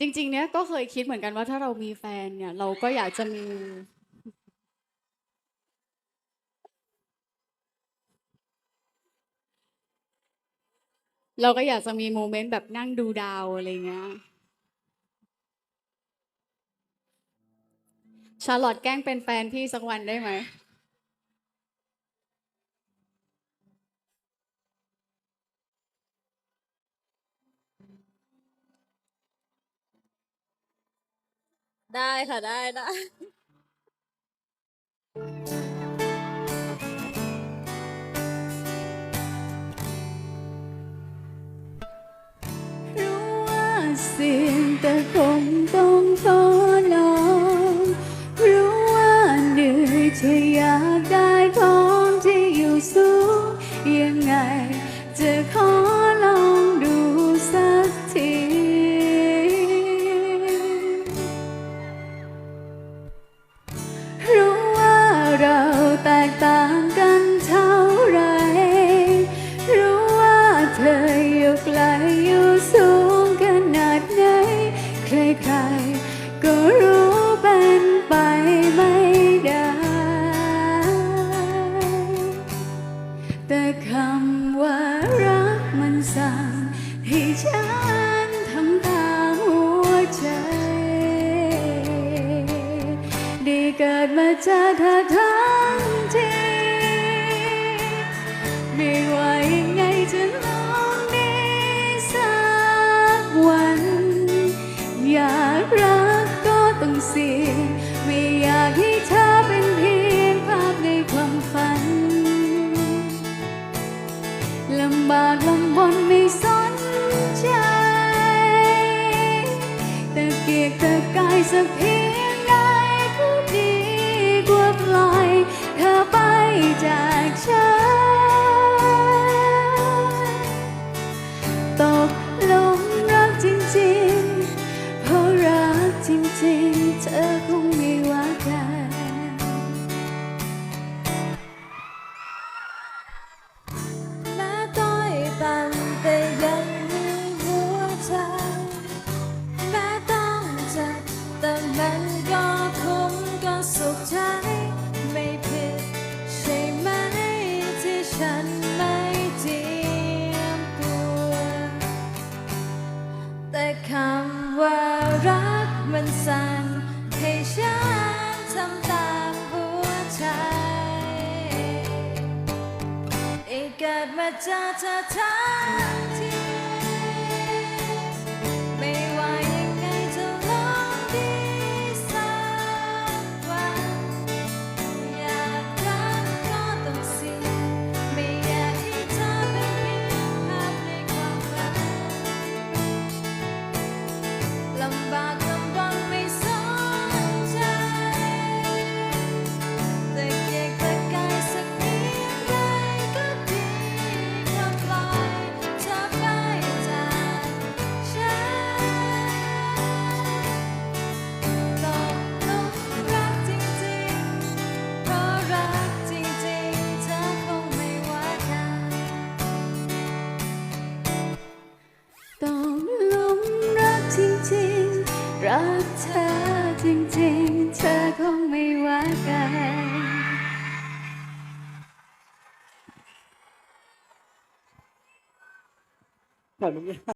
จริง ๆ เนี่ยก็เคยคิดเหมือนกันว่าถ้าเรามีแฟนเนี่ย เราก็อยากจะมี เราก็อยากจะมีโมเมนต์แบบนั่งดูดาวอะไรเงี้ย ชาร์ลอตแกล้งเป็นแฟนพี่สักวันได้ไหม ได้ค่ะได้ได้รู้ว่าเสี่ยงแต่คง เจอเธอทั้งทีไม่ว่ายังไงจะลองดีสักวัน อยากรักก็ต้องเสี่ยงไม่อยากให้เธอเป็นเพียงภาพในความฝันลำบากลำบนไม่สนใจแต่เกียกตะกายสักเพียง ริงเธอคงไม่ว่ากันแม้ต้อยต่ำแต่ยังมีหัวใจแม้ต้องเจ็บแต่มันก็คุ้มก็สุขใจไม่ผิดใช่ไหมที่ฉันไม่เจียมตัว แต่คำว่ารัก มันสั่งให้ฉันทำตามหัวใจได้เกิดมาเจอเธอทั้งที รักเธอจริงๆ เธอคงไม่ว่ากันขออนุญาต